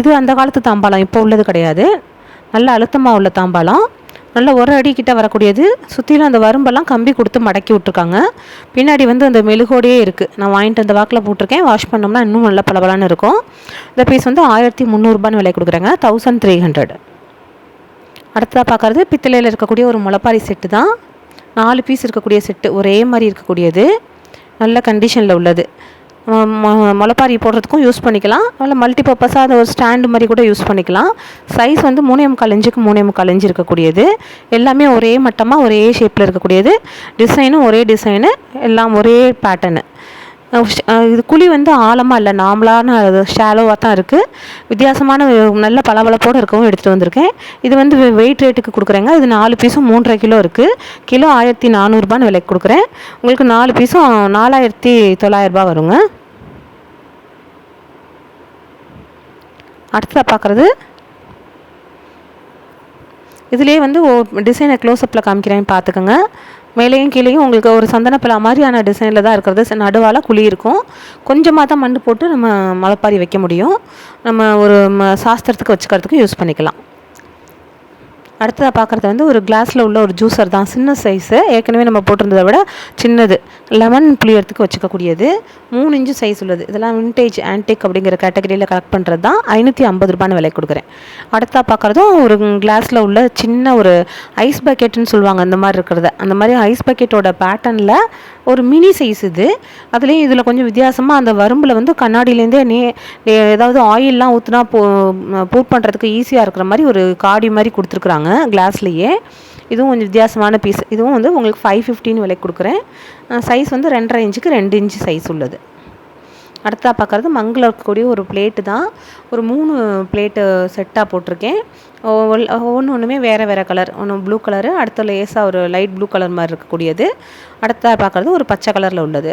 இது அந்த காலத்து தாம்பாளம் இப்போ உள்ளது கிடையாது. நல்ல அழுத்தமாக உள்ள தாம்பாளம். நல்ல ஒரு அடி கிட்ட வரக்கூடியது. சுற்றிலும் அந்த வரும்பெல்லாம் கம்பி கொடுத்து மடக்கி விட்ருக்காங்க பின்னாடி வந்து அந்த மெழுகோடையே இருக்குது நான் வாங்கிட்டு அந்த வாக்கில் போட்டிருக்கேன். வாஷ் பண்ணோம்னா இன்னும் நல்ல பளபளன்னு இருக்கும். இந்த பீஸ் வந்து ஆயிரத்தி முந்நூறுபான்னு விலை கொடுக்குறாங்க. தௌசண்ட் த்ரீ ஹண்ட்ரட் அடுத்ததாக பார்க்குறது பித்தளையில் இருக்கக்கூடிய ஒரு முளப்பாரி செட்டு தான். நாலு பீஸ் இருக்கக்கூடிய செட்டு ஒரே மாதிரி இருக்கக்கூடியது. நல்ல கண்டிஷனில் உள்ளது. முளைப்பாரி போடுறதுக்கும் யூஸ் பண்ணிக்கலாம். அதில் மல்டி பர்பஸாக அதை ஒரு ஸ்டாண்டு மாதிரி கூட யூஸ் பண்ணிக்கலாம். சைஸ் வந்து மூணே முக்கால் இன்ச்சுக்கு மூணே முக்கால் இருக்கக்கூடியது. எல்லாமே ஒரே மட்டமாக ஒரே ஷேப்பில் இருக்கக்கூடியது. டிசைனும் ஒரே டிசைனு எல்லாம் ஒரே பேட்டர்னு இது குழி வந்து ஆழமாக இல்லை நார்மலான ஷாலோவாக தான் இருக்குது வித்தியாசமான நல்ல பளபளப்போடு இருக்கவும் எடுத்துகிட்டு வந்திருக்கேன். இது வந்து வெயிட் ரேட்டுக்கு கொடுக்குறேங்க. இது நாலு பீஸும் மூன்றரை கிலோ இருக்குது கிலோ ஆயிரத்தி நானூறுபான்னு விலைக்கு கொடுக்குறேன். உங்களுக்கு நாலு பீஸும் நாலாயிரத்தி தொள்ளாயிரரூபா வருங்க. அடுத்ததாக பார்க்குறது இதுலேயே வந்து ஓ டிசைனை க்ளோஸ்அப்பில் காமிக்கிறேன் பார்த்துக்கோங்க. மேலேயும் கீழேயும் உங்களுக்கு ஒரு சந்தனப்பிலா மாதிரியான டிசைனில் தான் இருக்கிறது. நடுவால் குழி இருக்கும். கொஞ்சமாக தான் மண் போட்டு நம்ம முளைப்பாரி வைக்க முடியும். நம்ம ஒரு சாஸ்திரத்துக்கு வச்சுக்கிறதுக்கு யூஸ் பண்ணிக்கலாம். அடுத்ததாக பார்க்குறது வந்து ஒரு கிளாஸில் உள்ள ஒரு ஜூஸர் தான். சின்ன சைஸு ஏற்கனவே நம்ம போட்டிருந்ததை விட சின்னது. லெமன் புளியறதுக்கு வச்சுக்கக்கூடியது. மூணு இன்ச்சு சைஸ் உள்ளது. இதெல்லாம் விண்டேஜ் ஆன்டிக் அப்படிங்கிற கேட்டகரியில் கலெக்ட் பண்ணுறது தான். ஐநூற்றி ஐம்பது ரூபான்னு விலை கொடுக்குறேன். அடுத்தா பார்க்குறதும் ஒரு கிளாஸில் உள்ள சின்ன ஒரு ஐஸ் பக்கெட்டுன்னு சொல்லுவாங்க. அந்த மாதிரி இருக்கிறத. அந்த மாதிரி ஐஸ் பக்கெட்டோட பேட்டர்னில் ஒரு மினி சைஸ் இது. அதுலேயும் இதில் கொஞ்சம் வித்தியாசமாக அந்த வரும்பில் வந்து கண்ணாடியிலேருந்தே நே ஏதாவது ஆயிலெலாம் ஊற்றுனா போ பூட் பண்ணுறதுக்கு ஈஸியாக இருக்கிற மாதிரி ஒரு காடி மாதிரி கொடுத்துருக்குறாங்க கிளாஸ்லேயே இதுவும் கொஞ்சம் வித்தியாசமான பீஸ் இதுவும் வந்து உங்களுக்கு ஃபைவ் ஃபிஃப்டின்னு விலைக்கு கொடுக்குறேன். சைஸ் வந்து ரெண்டரை இன்ச்சுக்கு ரெண்டு இன்ச்சு சைஸ் உள்ளது. அடுத்தா பார்க்குறது மங்கில் இருக்கக்கூடிய ஒரு பிளேட்டு தான். ஒரு மூணு பிளேட்டு செட்டாக போட்டிருக்கேன். ஒன்று ஒன்றுமே வேறு வேறு கலர் ஒன்று ப்ளூ கலரு அடுத்த லேசாக ஒரு லைட் ப்ளூ கலர் மாதிரி இருக்கக்கூடியது. அடுத்தா பார்க்குறது ஒரு பச்சை கலரில் உள்ளது.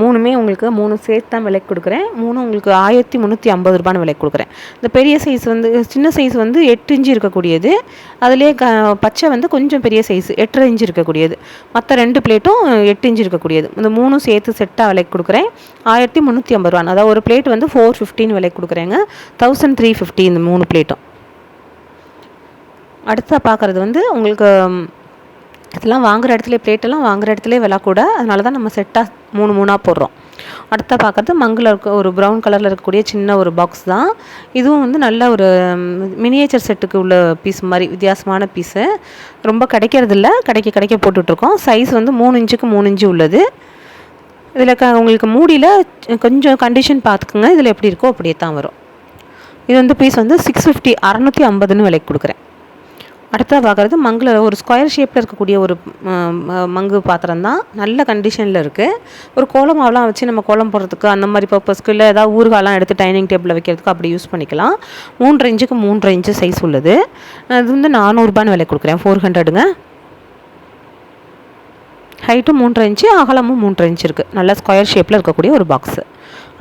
மூணுமே உங்களுக்கு மூணு சேர்த்து தான் விலைக்கு கொடுக்குறேன். மூணு உங்களுக்கு ஆயிரத்தி முந்நூற்றி ஐம்பது ரூபான்னு விலைக்கு கொடுக்குறேன். இந்த பெரிய சைஸ் வந்து சின்ன சைஸ் வந்து எட்டு இன்ச்சு இருக்கக்கூடியது. அதுலேயே க பச்சை வந்து கொஞ்சம் பெரிய சைஸ் எட்டரை இன்ச்சு இருக்கக்கூடியது. மற்ற ரெண்டு பிளேட்டும் எட்டு இன்ச்சு இருக்கக்கூடியது. இந்த மூணும் சேர்த்து செட்டாக விலைக்கு கொடுக்குறேன். ஆயிரத்தி முந்நூற்றி ஐம்பது ரூபா அதாவது ஒரு பிளேட் வந்து ஃபோர் ஃபிஃப்டின்னு விலைக்கு கொடுக்குறேங்க. தௌசண்ட் த்ரீ ஃபிஃப்டி இந்த மூணு பிளேட்டும் அடுத்தா பார்க்குறது வந்து உங்களுக்கு இதெல்லாம் வாங்குற இடத்துல பிளேட்டெல்லாம் வாங்குகிற இடத்துல விலை கூட அதனால தான் நம்ம செட்டாக மூணு மூணாக போடுறோம். அடுத்த பார்க்குறது மங்கில் இருக்க ஒரு ப்ரௌன் கலரில் இருக்கக்கூடிய சின்ன ஒரு பாக்ஸ் தான். இதுவும் வந்து நல்ல ஒரு மினியேச்சர் செட்டுக்கு உள்ள பீஸ் மாதிரி வித்தியாசமான பீஸு ரொம்ப கிடைக்கிறதில்ல. கிடைக்க கிடைக்க போட்டுட்ருக்கோம். சைஸ் வந்து மூணு இன்ச்சுக்கு மூணு இன்ச்சு உள்ளது. இதில் க உங்களுக்கு மூடியில் கொஞ்சம் கண்டிஷன் பார்த்துக்குங்க இதில் எப்படி இருக்கோ அப்படியே தான் வரும். இது வந்து பீஸ் வந்து சிக்ஸ் ஃபிஃப்டி அறநூற்றி ஐம்பதுன்னு விலைக்கு கொடுக்குறேன். அடுத்ததாக பார்க்குறது மங்கில் ஒரு ஸ்கொயர் ஷேப்பில் இருக்கக்கூடிய ஒரு மங்கு பாத்திரம் தான் நல்ல கண்டிஷனில் இருக்குது ஒரு கோலம் மாவுலாம் வச்சு நம்ம கோலம் போடுறதுக்கு அந்த மாதிரி பர்பஸ்க்கு இல்லை ஏதாவது ஊறுகாலாம் எடுத்து டைனிங் டேபிளில் வைக்கிறதுக்கு அப்படி யூஸ் பண்ணிக்கலாம். மூன்று இன்ச்சுக்கு மூன்று இன்ச்சு சைஸ் உள்ளது. அது வந்து நானூறுபான்னு விலை கொடுக்குறேன். ஃபோர் ஹண்ட்ரடுங்க ஹைட்டும் மூன்றரை இன்ச்சு அகலமும் மூன்றரை இன்ச்சு இருக்குது நல்ல ஸ்கொயர் ஷேப்பில் இருக்கக்கூடிய ஒரு பாக்ஸு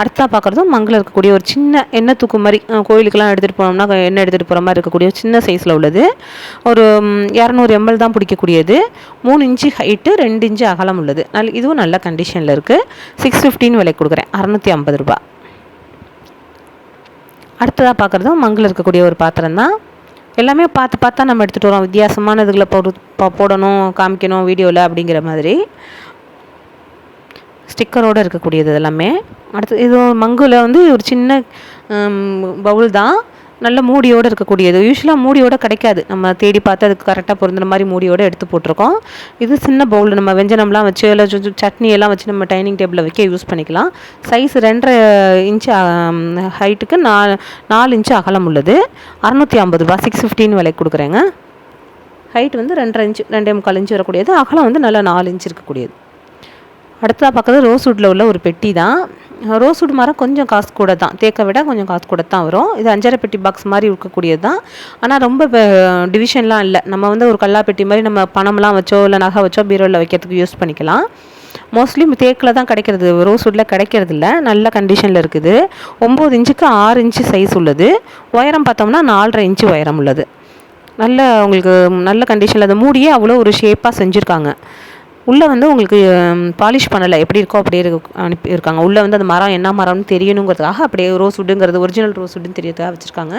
அடுத்தா பார்க்குறதும் மங்கில் இருக்கக்கூடிய ஒரு சின்ன எண்ணெய் தூக்கு மாதிரி கோயிலுக்கெல்லாம் எடுத்துகிட்டு போனோம்னா எண்ணெய் எடுத்துகிட்டு போகிற மாதிரி இருக்கக்கூடிய சின்ன சைஸில் உள்ளது. ஒரு இரநூறு எம்எல் தான் பிடிக்கக்கூடியது. மூணு இன்ச்சு ஹைட்டு ரெண்டு இன்ச்சு அகலம் உள்ளது. நல் இதுவும் நல்ல கண்டிஷனில் இருக்குது சிக்ஸ் ஃபிஃப்டின்னு விலை கொடுக்குறேன். அறநூற்றி ஐம்பது ரூபா அடுத்ததாக பார்க்குறதும் மங்கில் இருக்கக்கூடிய ஒரு பாத்திரம் தான் எல்லாமே பார்த்து பார்த்தா நம்ம எடுத்துகிட்டு வரோம். வித்தியாசமான இதுகளை போடு போடணும் காமிக்கணும் வீடியோவில் அப்படிங்கிற மாதிரி. ஸ்டிக்கரோடு இருக்கக்கூடியது எல்லாமே அடுத்து இது மங்குல வந்து ஒரு சின்ன பவுல் தான். நல்ல மூடியோடு இருக்கக்கூடியது. யூஸ்வலாக மூடியோடு கிடைக்காது. நம்ம தேடி பார்த்து அதுக்கு கரெக்டாக பொருந்துற மாதிரி மூடியோடு எடுத்து போட்டிருக்கோம். இது சின்ன பவுல் நம்ம வெஞ்சனம்லாம் வச்சு இல்லை கொஞ்சம் சட்னி எல்லாம் வச்சு நம்ம டைனிங் டேபிளில் வைக்க யூஸ் பண்ணிக்கலாம். சைஸ் ரெண்டரை இன்ச்சு ஹைட்டுக்கு நா நாலு இன்ச்சு அகலம் உள்ளது. அறநூற்றி ஐம்பது ரூபா சிக்ஸ் ஃபிஃப்டின்னு விலைக்கு கொடுக்குறேங்க. ஹைட் வந்து ரெண்டரை இன்ச்சு ரெண்டே முக்கால் இன்ச்சு வரக்கூடியது. அகலம் வந்து நல்லா நாலு இன்ச்சு இருக்கக்கூடியது. அடுத்ததாக பார்க்குறது ரோஸ்வுட்டில் உள்ள ஒரு பெட்டி தான். ரோஸ்வுட் மரம் கொஞ்சம் காசு கூட தான் தேக்கை விட கொஞ்சம் காசு கூட தான் வரும். இது அஞ்சரை பெட்டி பாக்ஸ் மாதிரி இருக்கக்கூடியது தான் ஆனால் ரொம்ப டிவிஷன்லாம் இல்லை. நம்ம வந்து ஒரு கல்லாப்பெட்டி மாதிரி நம்ம பணம்லாம் வச்சோ இல்லை நகை வச்சோ பீரோவில் வைக்கிறதுக்கு யூஸ் பண்ணிக்கலாம். மோஸ்ட்லி தேக்கில் தான் கிடைக்கிறது. ரோஸ்வுட்டில் கிடைக்கிறது இல்லை நல்ல கண்டிஷனில் இருக்குது. ஒம்பது இன்ச்சுக்கு ஆறு இன்ச்சு சைஸ் உள்ளது. உயரம் பார்த்தோம்னா நாலரை இன்ச்சு உயரம் உள்ளது. நல்ல உங்களுக்கு நல்ல கண்டிஷனில் அதை மூடியே அவ்வளோ ஒரு ஷேப்பாக செஞ்சுருக்காங்க. உள்ளே வந்து உங்களுக்கு பாலிஷ் பண்ணலை. எப்படி இருக்கோ அப்படியே இருக்கு அனுப்பி இருக்காங்க. உள்ளே வந்து அந்த மரம் என்ன மரம்னு தெரியணுங்கிறதுக்காக அப்படியே ரோஸ் வுட்டுங்கிறது ஒரிஜினல் ரோஸ் வுட்டுன்னு தெரியறதுக்காக வச்சுருக்காங்க.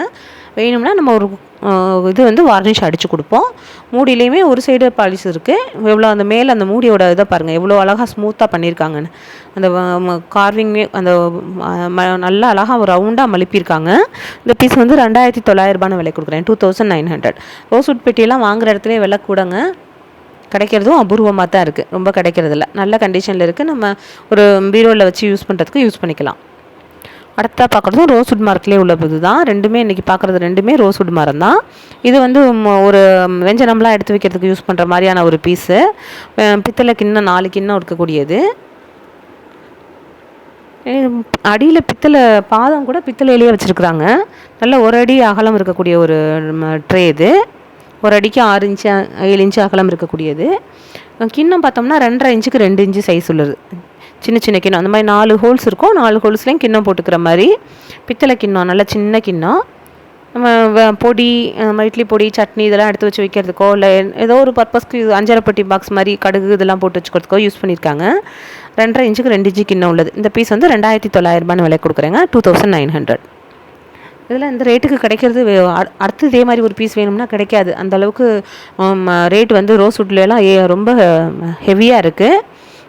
வேணும்னா நம்ம ஒரு இது வந்து வார்னிஷ் அடித்து கொடுப்போம். மூடியிலையுமே ஒரு சைடு பாலிஷ் இருக்குது எவ்வளோ அந்த மேலே அந்த மூடியோட இதை பாருங்கள் எவ்வளோ அழகாக ஸ்மூத்தாக பண்ணியிருக்காங்கன்னு. அந்த கார்விங்மே அந்த ம- நல்லா அழகாக ரவுண்டாக மழுப்பியிருக்காங்க. இந்த பீஸ் வந்து ரெண்டாயிரத்தி தொள்ளாயிரரூபான்னு விலை கொடுக்குறேன். Two thousand nine hundred rosewood பெட்டியெல்லாம் வாங்குற இடத்துல விலை கூடங்க. கிடைக்கிறதும் அபூர்வமாக தான் இருக்குது ரொம்ப கிடைக்கிறதில்ல. நல்ல கண்டிஷனில் இருக்குது நம்ம ஒரு பீரோவில் வச்சு யூஸ் பண்ணுறதுக்கு யூஸ் பண்ணிக்கலாம். அடுத்தா பார்க்குறதும் ரோஸ்வுட் மரத்துலேயே உள்ள இது தான். ரெண்டுமே இன்றைக்கி பார்க்குறது ரெண்டுமே ரோஸ்வுட் மரம் தான். இது வந்து ஒரு வெஞ்சனம்லாம் எடுத்து வைக்கிறதுக்கு யூஸ் பண்ணுற மாதிரியான ஒரு பீஸு பித்தளை கிண்ணம் நாலு கிண்ணம் இருக்கக்கூடியது. அடியில் பித்தளை பாதம் கூட பித்தளையிலேயே வச்சுருக்குறாங்க. நல்ல ஒரு அடி அகலம் இருக்கக்கூடிய ஒரு ட்ரே இது. ஒரு அடிக்கு ஆறு இன்ச்சு ஏழு இன்ச்சு அகலம் இருக்கக்கூடியது. கிண்ணம் பார்த்தோம்னா ரெண்டரை இன்ச்சுக்கு ரெண்டு இன்ச்சு சைஸ் உள்ளது. சின்ன சின்ன கிண்ணம். அந்த மாதிரி நாலு ஹோல்ஸ் இருக்கும். நாலு ஹோல்ஸ்லேயும் கிண்ணம் போட்டுக்கிற மாதிரி. பித்தளை கிண்ணம் நல்ல சின்ன கிண்ணம். நம்ம வ- பொடி நம்ம இட்லி பொடி சட்னி இதெல்லாம் எடுத்து வச்சு வைக்கிறதுக்கோ இல்லை ஏதோ ஒரு பர்பஸ்க்கு அஞ்சரைப்பட்டி பாக்ஸ் மாதிரி கடுகு இதெல்லாம் போட்டு வச்சுக்கிறதுக்கோ யூஸ் பண்ணியிருக்காங்க. ரெண்டரை இன்ச்சுக்கு ரெண்டு இன்ச்சு கிண்ணம் உள்ளது. இந்த பீஸ் வந்து ரெண்டாயிரத்தி தொள்ளாயிரரூபான்னு விலை கொடுக்குறேங்க. டூ தௌசண்ட் நைன் ஹண்ட்ரட் இதெல்லாம் இந்த ரேட்டுக்கு கிடைக்கிறது அடுத்து இதே மாதிரி ஒரு பீஸ் வேணும்னா கிடைக்காது. அந்த அளவுக்கு ரேட் வந்து ரோஸ் வுட்லாம் ஏ ரொம்ப ஹெவியாக இருக்குது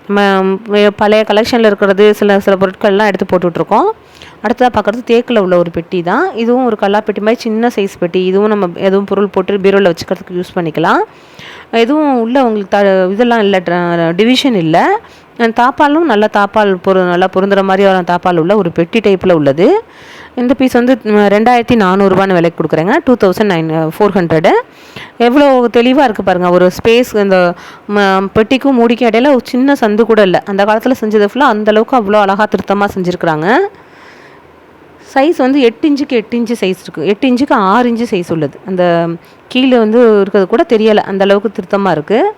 நம்ம பழைய கலெக்ஷனில் இருக்கிறது சில சில பொருட்கள்லாம் எடுத்து போட்டுட்ருக்கோம் அடுத்ததாக பார்க்குறது தேக்கில் உள்ள ஒரு பெட்டி தான். இதுவும் ஒரு கல்லா பெட்டி மாதிரி சின்ன சைஸ் பெட்டி. இதுவும் நம்ம எதுவும் பொருள் போட்டு பீரோவில் வச்சுக்கிறதுக்கு யூஸ் பண்ணிக்கலாம். எதுவும் உள்ள உங்களுக்கு த இதெல்லாம் இல்லை டிவிஷன் இல்லை. தாப்பாலும் நல்ல தாப்பால் பொரு நல்லா பொருந்துகிற மாதிரியான தாப்பால் உள்ள ஒரு பெட்டி டைப்பில் உள்ளது. இந்த பீஸ் வந்து ரெண்டாயிரத்தி நானூறுரூபான்னு விலைக்கு கொடுக்குறேங்க. Two thousand nine four hundred எவ்வளோ தெளிவாக இருக்குது பாருங்கள் ஒரு ஸ்பேஸ் இந்த ம, பெட்டிக்கும் மூடிக்கும் இடையில ஒரு சின்ன சந்து கூட இல்லை. அந்த காலத்தில் செஞ்சது ஃபுல்லாக அந்தளவுக்கு அவ்வளோ அழகாக திருத்தமாக செஞ்சுருக்குறாங்க. சைஸ் வந்து எட்டு இன்ச்சுக்கு எட்டு இன்ச்சு சைஸ் இருக்குது எட்டு இன்ச்சுக்கு ஆறு இன்ச்சு சைஸ் உள்ளது. அந்த கீழே வந்து இருக்கிறது கூட தெரியலை. அந்த அளவுக்கு திருத்தமாக இருக்குது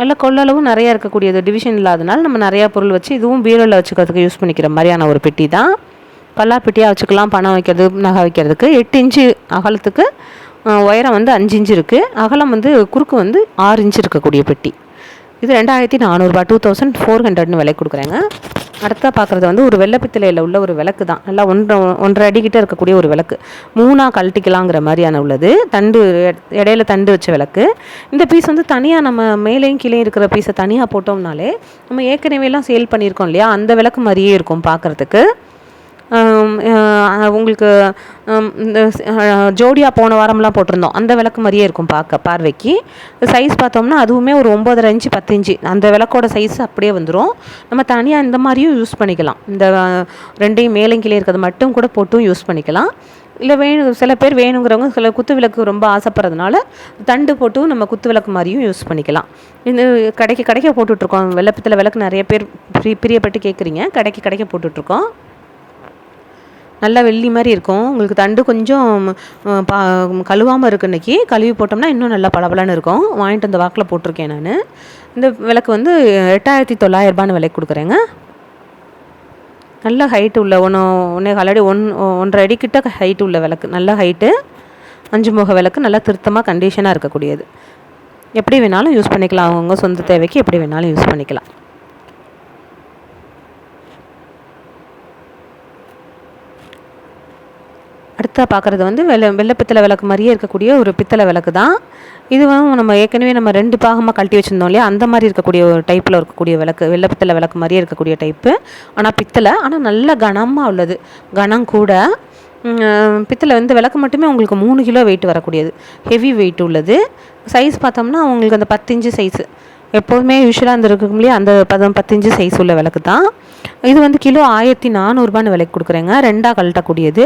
நல்ல கொள்ளளவும் நிறையா இருக்கக்கூடியது. டிவிஷன் இல்லாதனால நம்ம நிறையா பொருள் வச்சு இதுவும் பீரோவில் வச்சுக்கிறதுக்கு யூஸ் பண்ணிக்கிற மாதிரியான ஒரு பெட்டி தான். கல்லா பெட்டியாக வச்சுக்கலாம் பணம் வைக்கிறது நகை வைக்கிறதுக்கு. எட்டு இன்ச்சு அகலத்துக்கு உயரம் வந்து அஞ்சு இன்ச்சு இருக்குது அகலம் வந்து குறுக்கு வந்து ஆறு இன்ச்சு இருக்கக்கூடிய பெட்டி. இது ரெண்டாயிரத்தி நானூறுரூபா டூ தௌசண்ட் ஃபோர் ஹண்ட்ரட்னு விலை கொடுக்குறேங்க. அடுத்தா பார்க்குறது வந்து ஒரு வெள்ளப்பித்தளையில் உள்ள ஒரு விளக்கு தான். நல்லா ஒன்றரை ஒன்றரை அடிக்கிட்ட இருக்கக்கூடிய ஒரு விளக்கு. மூணாக கழட்டிக்கலாங்கிற மாதிரியான உள்ளது. தண்டு இடையில தண்டு வச்ச விளக்கு. இந்த பீஸ் வந்து தனியாக நம்ம மேலேயும் கீழே இருக்கிற பீஸை தனியாக போட்டோம்னாலே நம்ம ஏற்கனவேலாம் சேல் பண்ணியிருக்கோம் இல்லையா? அந்த விளக்கு மாதிரியே இருக்கும் பார்க்குறதுக்கு உங்களுக்கு இந்த ஜோடியாக போன வாரம்லாம் போட்டிருந்தோம். அந்த விளக்கு மாதிரியே இருக்கும் பார்க்க பார்வைக்கு. சைஸ் பார்த்தோம்னா அதுவுமே ஒரு ஒம்பதரை இன்ச்சு பத்து இன்ச்சு. அந்த விளக்கோட சைஸ் அப்படியே வந்துடும் நம்ம தனியாக இந்த மாதிரியும் யூஸ் பண்ணிக்கலாம். இந்த ரெண்டையும் மேலும் இருக்கிறது மட்டும் கூட போட்டும் யூஸ் பண்ணிக்கலாம். இல்லை வேணும் சில பேர் வேணுங்கிறவங்க சில குத்து விளக்கு ரொம்ப ஆசைப்படுறதுனால தண்டு போட்டும் நம்ம குத்து விளக்கு மாதிரியும் யூஸ் பண்ணிக்கலாம். இந்த கடைக்கு கடைக்க போட்டுட்ருக்கோம். வெள்ளப்பத்தில் விளக்கு நிறைய பேர் பிரி பிரியப்பட்டு கேட்குறீங்க. கடைக்கு கடைக்க போட்டுட்ருக்கோம். நல்லா வெள்ளி மாதிரி இருக்கும். உங்களுக்கு தண்டு கொஞ்சம் பா கழுவாமல் இருக்கு இன்றைக்கி கழுவி போட்டோம்னா இன்னும் நல்லா பளபளன்னு இருக்கும். வாங்கிட்டு அந்த வாக்கில் போட்டிருக்கேன் நான். இந்த விளக்கு வந்து எட்டாயிரத்தி தொள்ளாயிரரூபான்னு விலைக்கு கொடுக்குறேங்க. நல்ல ஹைட்டு உள்ள ஒன்று ஒன்றே காலடி ஒன் ஒன்றரை அடிக்கிட்ட ஹைட்டு உள்ள விளக்கு. நல்ல ஹைட்டு அஞ்சு முக விளக்கு நல்லா திருத்தமாக கண்டிஷனாக இருக்கக்கூடியது. எப்படி வேணாலும் யூஸ் பண்ணிக்கலாம். அவங்கவுங்க சொந்த தேவைக்கு எப்படி வேணாலும் யூஸ் பண்ணிக்கலாம். அடுத்தா பார்க்குறது வந்து வெள்ள வெள்ளை பித்தளை விளக்கு மாதிரியே இருக்கக்கூடிய ஒரு பித்தளை விளக்கு தான். இதுவும் நம்ம ஏற்கனவே நம்ம ரெண்டு பாகமாக கழட்டி வச்சுருந்தோம் இல்லையா? அந்த மாதிரி இருக்கக்கூடிய ஒரு டைப்பில் இருக்கக்கூடிய விளக்கு வெள்ளை பித்தளை விளக்கு மாதிரியே இருக்கக்கூடிய டைப்பு ஆனால் பித்தளை ஆனால் நல்ல கனமாக உள்ளது. கனம் கூட. பித்தளை வந்து விளக்கு மட்டுமே உங்களுக்கு மூணு கிலோ வெயிட் வரக்கூடியது. ஹெவி வெயிட் உள்ளது. சைஸ் பார்த்தோம்னா உங்களுக்கு அந்த பத்து இன்ச்சு சைஸு எப்போதுமே யூஸ்வலாக அந்த இருக்கும் இல்லையா? அந்த பதம் பத்து இன்ச்சு சைஸ் உள்ள விளக்கு தான். இது வந்து கிலோ ஆயிரத்தி நானூறுபான்னு விலைக்கு கொடுக்குறேங்க. ரெண்டாக கழட்டக்கூடியது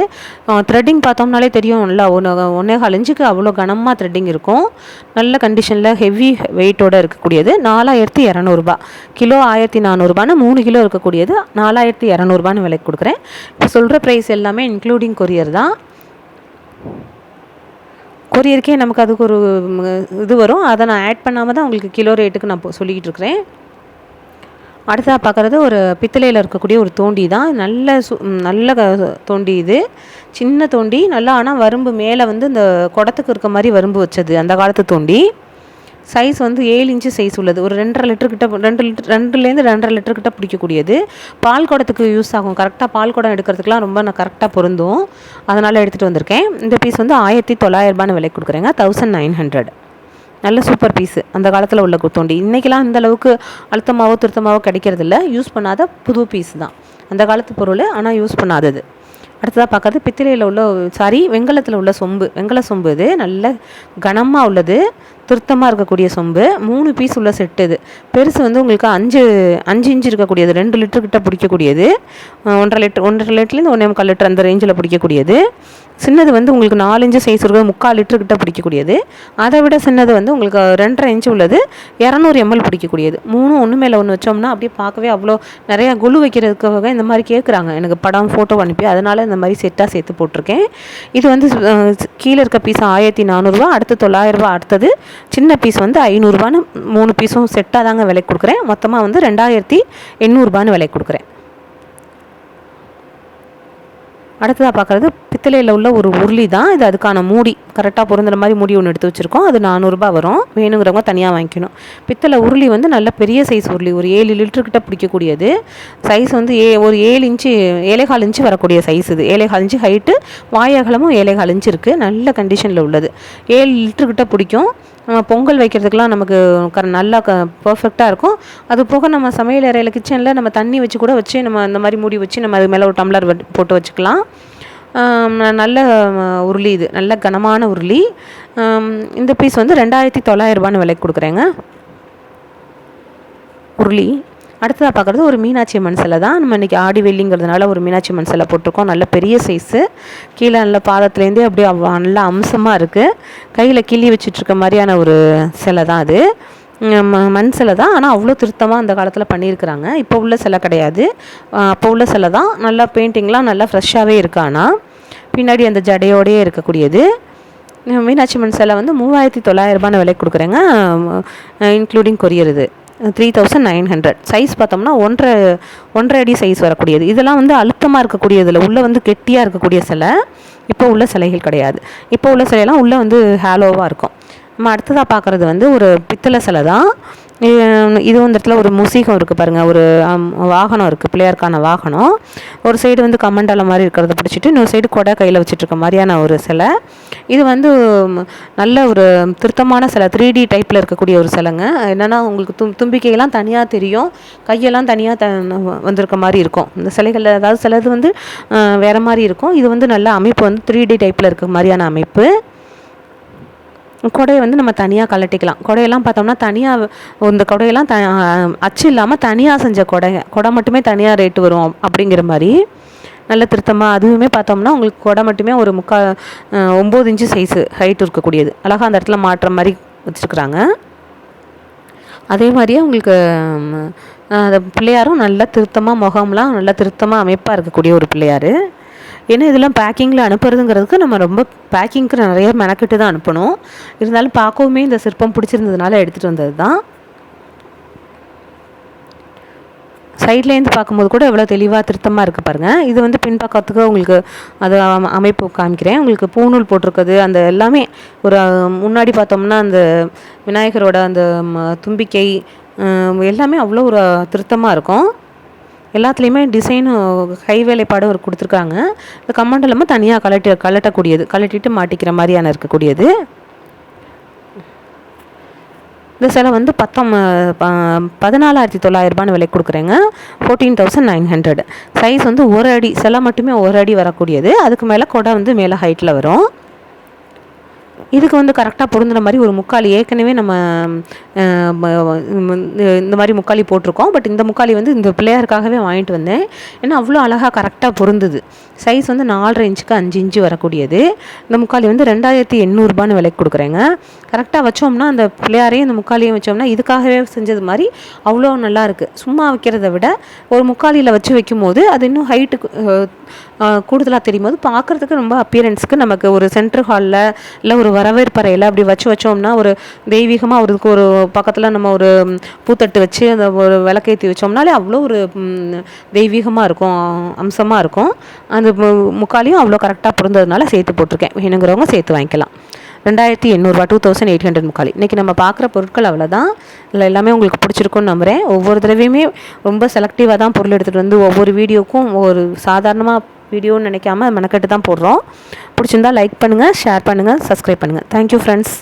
த்ரெட்டிங் பார்த்தோம்னாலே தெரியும். நல்லா ஒன்று ஒன்றே கால் அவ்வளோ கனமாக த்ரெட்டிங் இருக்கும். நல்ல கண்டிஷனில் ஹெவி வெயிட்டோடு இருக்கக்கூடியது. நாலாயிரத்தி இரநூறுபா. கிலோ ஆயிரத்தி நானூறுபான்னு மூணு கிலோ இருக்கக்கூடியது. நாலாயிரத்தி இரநூறுபான்னு விலைக்கு கொடுக்குறேன். இப்போ சொல்கிற ப்ரைஸ் எல்லாமே இன்க்ளூடிங் கொரியர் தான். கொரியருக்கே நமக்கு அதுக்கு ஒரு இது வரும். அதை நான் ஆட் பண்ணாமல் தான் உங்களுக்கு கிலோ ரேட்டுக்கு நான் சொல்லிக்கிட்டு இருக்கிறேன். அடுத்ததாக பார்க்குறது ஒரு பித்தளையில் இருக்கக்கூடிய ஒரு தோண்டி தான். நல்ல சு நல்ல தோண்டி இது. சின்ன தோண்டி நல்லா ஆனால் வரம்பு மேலே வந்து இந்த குடத்துக்கு இருக்க மாதிரி வரம்பு வச்சது அந்த காலத்து தோண்டி. சைஸ் வந்து ஏழு இன்ச்சு சைஸ் உள்ளது. ஒரு ரெண்டரை லிட்டர் கிட்ட ரெண்டு லிட்டர் ரெண்டுலேருந்து ரெண்டரை லிட்டர் கிட்ட பிடிக்கக்கூடியது. பால் குடத்துக்கு யூஸ் ஆகும். கரெக்டாக பால் குடம் எடுக்கிறதுக்குலாம் ரொம்ப நான் கரெக்டாக பொருந்தும். அதனால் எடுத்துகிட்டு வந்திருக்கேன். இந்த பீஸ் வந்து ஆயிரத்தி தொள்ளாயிரரூபான்னு விலை கொடுக்குறேங்க. தௌசண்ட் நைன் ஹண்ட்ரட் நல்ல சூப்பர் பீஸு அந்த காலத்தில் உள்ள தோண்டி. இன்றைக்கெலாம் அந்த அளவுக்கு அழுத்தமாகவோ திருத்தமாகவோ கிடைக்கிறதில்ல. யூஸ் பண்ணாத புது பீஸ் தான். அந்த காலத்து பொருள் ஆனால் யூஸ் பண்ணாதது. அடுத்ததாக பார்க்கறது பித்திரையில் உள்ள சாரி வெங்கலத்தில் உள்ள சொம்பு. வெங்கல சொம்பு இது. நல்ல கனமாக உள்ளது. திருத்தமாக இருக்கக்கூடிய சொம்பு மூணு பீஸ் உள்ள செட்டு இது. பெருசு வந்து உங்களுக்கு அஞ்சு அஞ்சு இன்ச்சு இருக்கக்கூடியது ரெண்டு லிட்டர் கிட்ட பிடிக்கக்கூடியது. ஒன்றரை லிட்டர் ஒன்றரை லிட்டர்லேருந்து ஒன்றே முக்கால் லிட்டர் அந்த ரேஞ்சில் பிடிக்கக்கூடியது. சின்னது வந்து உங்களுக்கு நாலஞ்சு சைஸ் இருக்கிறது முக்கால் லிட்டர் கிட்ட பிடிக்கக்கூடியது. அதை விட சின்னது வந்து உங்களுக்கு ரெண்டரை இன்ச்சு உள்ளது இரநூறு எம்எல் பிடிக்கக்கூடியது. மூணும் ஒன்று மேலே ஒன்று வச்சோம்னா அப்படியே பார்க்கவே அவ்வளோ நிறையா குழு வைக்கிறதுக்காக இந்த மாதிரி கேட்குறாங்க. எனக்கு படம் ஃபோட்டோ அனுப்பி அதனால் இந்த மாதிரி செட்டாக சேர்த்து போட்டிருக்கேன். இது வந்து கீழே இருக்க பீஸ் ஆயிரத்தி நானூறுரூவா அடுத்து தொள்ளாயிரரூபா அடுத்தது சின்ன பீஸ் வந்து ஐநூறுரூபான்னு மூணு பீஸும் செட்டாக தாங்க விலை கொடுக்குறேன். மொத்தமாக வந்து ரெண்டாயிரத்தி எண்ணூறுபான்னு விலை கொடுக்குறேன். அடுத்ததாக பார்க்குறது பித்தளையில் உள்ள ஒரு உருளி தான். இது அதுக்கான மூடி கரெக்டாக பொருந்துற மாதிரி மூடி ஒன்று எடுத்து வச்சுருக்கோம். அது நானூறுரூபா வரும். வேணுங்கிறவங்க தனியாக வாங்கிக்கணும். பித்தளை உருளி வந்து நல்ல பெரிய சைஸ் உருளி. ஒரு ஏழு லிட்டருக்கிட்ட பிடிக்கக்கூடியது. சைஸ் வந்து ஏ ஒரு ஏழு இன்ச்சு ஏழைகால் இன்ச்சு வரக்கூடிய சைஸ் இது. ஏழைகால் இன்ச்சு ஹைட்டு வாயகலமும் ஏழைகால் இன்ச்சு இருக்குது நல்ல கண்டிஷனில் உள்ளது. ஏழு லிட்டருக்கிட்ட பிடிக்கும். பொங்கல் வைக்கிறதுக்கெலாம் நமக்கு க நல்லா க பர்ஃபெக்டாக இருக்கும். அது போக நம்ம சமையல் அறையில் கிச்சனில் நம்ம தண்ணி வச்சு கூட வச்சு நம்ம அந்த மாதிரி மூடி வச்சு நம்ம அது மேலே ஒரு டம்ளர் போட்டு வச்சுக்கலாம். நல்ல உருளி இது. நல்ல கனமான உருளி. இந்த பீஸ் வந்து ரெண்டாயிரத்தி தொள்ளாயிரரூபான்னு விலைக்கு கொடுக்குறேங்க. உருளி. அடுத்ததாக பார்க்குறது ஒரு மீனாட்சி அம்மன் சிலை தான். நம்ம இன்றைக்கி ஆடி வெள்ளிங்கிறதுனால ஒரு மீனாட்சி அம்மன் சிலை போட்டிருக்கோம். நல்ல பெரிய சைஸு கீழே நல்ல பாதத்துலேருந்தே அப்படியே நல்ல அம்சமாக இருக்குது கையில் கிள்ளி வச்சுட்ருக்க மாதிரியான ஒரு சிலை தான் அது. மண் சிலை தான். ஆனால் அவ்வளோ திருத்தமாக அந்த காலத்தில் பண்ணியிருக்கிறாங்க. இப்போ உள்ள சிலை கிடையாது. அப்போ உள்ள சிலை தான். நல்லா பெயிண்டிங்லாம் நல்லா ஃப்ரெஷ்ஷாகவே இருக்கு ஆனால் பின்னாடி அந்த ஜடையோடையே இருக்கக்கூடியது. மீனாட்சி மண் சிலை வந்து மூவாயிரத்தி தொள்ளாயிரரூபான விலை கொடுக்குறேங்க. இன்க்ளூடிங் கொரியர் இது. Three thousand nine hundred size பார்த்தோம்னா ஒன்றரை ஒன்றரை அடி சைஸ் வரக்கூடியது. இதெல்லாம் வந்து அழுத்தமாக இருக்கக்கூடியதில் உள்ளே வந்து கெட்டியாக இருக்கக்கூடிய சிலை. இப்போ உள்ள சிலைகள் கிடையாது. இப்போ உள்ள சிலையெல்லாம் உள்ளே வந்து ஹேலோவாக இருக்கும். நம்ம அடுத்ததாக பார்க்குறது வந்து ஒரு பித்தளை சிலை தான் இது வந்து இடத்துல ஒரு முசீகம் இருக்குது பாருங்கள் ஒரு வாகனம் இருக்குது பிள்ளையாருக்கான வாகனம். ஒரு சைடு வந்து கமண்டலம் மாதிரி இருக்கிறத பிடிச்சிட்டு இன்னொரு சைடு கொடை கையில் வச்சுட்ருக்க மாதிரியான ஒரு சிலை. இது வந்து நல்ல ஒரு திருத்தமான சிலை த்ரீ டி டைப்பில் இருக்கக்கூடிய ஒரு சிலைங்க. என்னென்னா உங்களுக்கு தும் தும்பிக்கையெல்லாம் தனியாக தெரியும். கையெல்லாம் தனியாக த வந்திருக்க மாதிரி இருக்கும். இந்த சிலைகளில் அதாவது சிலது வந்து வேறு மாதிரி இருக்கும். இது வந்து நல்ல அமைப்பு வந்து த்ரீ டி டைப்பில் இருக்க மாதிரியான அமைப்பு. குடையை வந்து நம்ம தனியாக கலட்டிக்கலாம் குடையெல்லாம் பார்த்தோம்னா தனியாக இந்த குடையெல்லாம் த அச்சு இல்லாமல் தனியாக செஞ்ச குடை. குடை மட்டுமே தனியாக ரேட்டு வரும் அப்படிங்கிற மாதிரி. நல்ல திருத்தமாக அதுவுமே பார்த்தோம்னா உங்களுக்கு குடை மட்டுமே ஒரு முக்கால் ஒம்பது இன்ச்சு சைஸு ஹைட் இருக்கக்கூடியது. அழகாக அந்த இடத்துல மாட்டுற மாதிரி வச்சுருக்குறாங்க. அதே மாதிரியே உங்களுக்கு அந்த பிள்ளையாரும் நல்லா திருத்தமாக முகம்லாம் நல்லா திருத்தமாக அமைப்பாக இருக்கக்கூடிய ஒரு பிள்ளையார். ஏன்னா இதெல்லாம் பேக்கிங்கில் அனுப்புறதுங்கிறதுக்கு நம்ம ரொம்ப பேக்கிங்க்கு நிறைய மெனக்கிட்டு தான் அனுப்பணும். இருந்தாலும் பார்க்கவுமே இந்த சிற்பம் பிடிச்சிருந்ததுனால எடுத்துகிட்டு வந்தது தான் சைட்லேருந்து பார்க்கும்போது கூட எவ்வளோ தெளிவாக திருத்தமாக இருக்குது பாருங்கள் இது வந்து பின்பக்கத்துக்கு உங்களுக்கு அது அமைப்பு காமிக்கிறேன். உங்களுக்கு பூநூல் போட்டிருக்குது. அந்த எல்லாமே ஒரு முன்னாடி பார்த்தோம்னா அந்த விநாயகரோட அந்த தும்பிக்கை எல்லாமே அவ்வளோ ஒரு திருத்தமாக இருக்கும். எல்லாத்துலேயுமே டிசைனும் கை வேலைப்பாடும் ஒரு கொடுத்துருக்காங்க. இந்த கம்மண்டலமும் தனியாக கலட்டி கலட்டக்கூடியது கலட்டிட்டு மாட்டிக்கிற மாதிரியான இருக்கக்கூடியது. இந்த சிலை வந்து பத்தம் பதினாலாயிரத்தி தொள்ளாயிரரூபான்னு விலை கொடுக்குறேங்க. Fourteen thousand nine hundred size வந்து ஒரு அடி சிலை மட்டுமே ஒரு அடி வரக்கூடியது. அதுக்கு மேலே கொடை வந்து மேலே ஹைட்டில் வரும். இதுக்கு வந்து கரெக்டாக பொருந்துற மாதிரி ஒரு முக்காலி. ஏற்கனவே நம்ம இந்த- மாதிரி முக்காலி போட்டிருக்கோம். பட் இந்த முக்காலி வந்து இந்த பிள்ளையாருக்காகவே வாங்கிட்டு வந்தேன். ஏன்னா அவ்வளோ அழகாக கரெக்டாக பொருந்துது. சைஸ் வந்து நாலரை இன்ச்சுக்கு அஞ்சு இன்ச்சு வரக்கூடியது. இந்த முக்காலி வந்து ரெண்டாயிரத்தி எண்ணூறுபான்னு விலைக்கு கொடுக்குறேங்க. கரெக்டாக வச்சோம்னா அந்த பிள்ளையாரையும் இந்த முக்காலியும் வச்சோம்னா இதுக்காகவே செஞ்சது மாதிரி அவ்வளோ நல்லாயிருக்கு சும்மா வைக்கிறத விட ஒரு முக்காலியில் வச்சு வைக்கும்போது அது இன்னும் ஹைட்டுக்கு கூடுதலாக தெரியும் போது பார்க்குறதுக்கு ரொம்ப அப்பியரன்ஸ்க்கு நமக்கு ஒரு சென்ட்ரு ஹாலில் இல்லை ஒரு வரவேற்பறையில் அப்படி வச்சு வச்சோம்னா ஒரு தெய்வீகமாக அவருக்கு ஒரு பக்கத்தில் நம்ம ஒரு பூத்தட்டு வச்சு அந்த ஒரு விளக்கேற்றி வச்சோம்னாலே அவ்வளோ ஒரு தெய்வீகமாக இருக்கும் அம்சமாக இருக்கும். அந்த மு- அவ்வளோ கரெக்டாக பொருந்ததுனால சேர்த்து போட்டிருக்கேன். வேணுங்கிறவங்க சேர்த்து வாங்கிக்கலாம். ரெண்டாயிரத்தி எண்ணூறுபா டூ தௌசண்ட் எயிட் ஹண்ட்ரட் முக்காலி. இன்றைக்கி நம்ம பார்க்குற பொருட்கள் அவ்வளோதான் இதில் எல்லாமே உங்களுக்கு பிடிச்சிருக்குன்னு நம்புகிறேன் ஒவ்வொரு தடவையுமே ரொம்ப செலக்டிவாக தான் பொருள் எடுத்துகிட்டு வந்து ஒவ்வொரு வீடியோக்கும் ஒரு சாதாரணமாக வீடியோன்னு நினைக்காம மெனக்கெட்டு தான் போடுறோம். பிடிச்சிருந்தா லைக் பண்ணுங்கள் ஷேர் பண்ணுங்கள் சப்ஸ்கிரைப் பண்ணுங்கள் தேங்க்யூ ஃப்ரெண்ட்ஸ்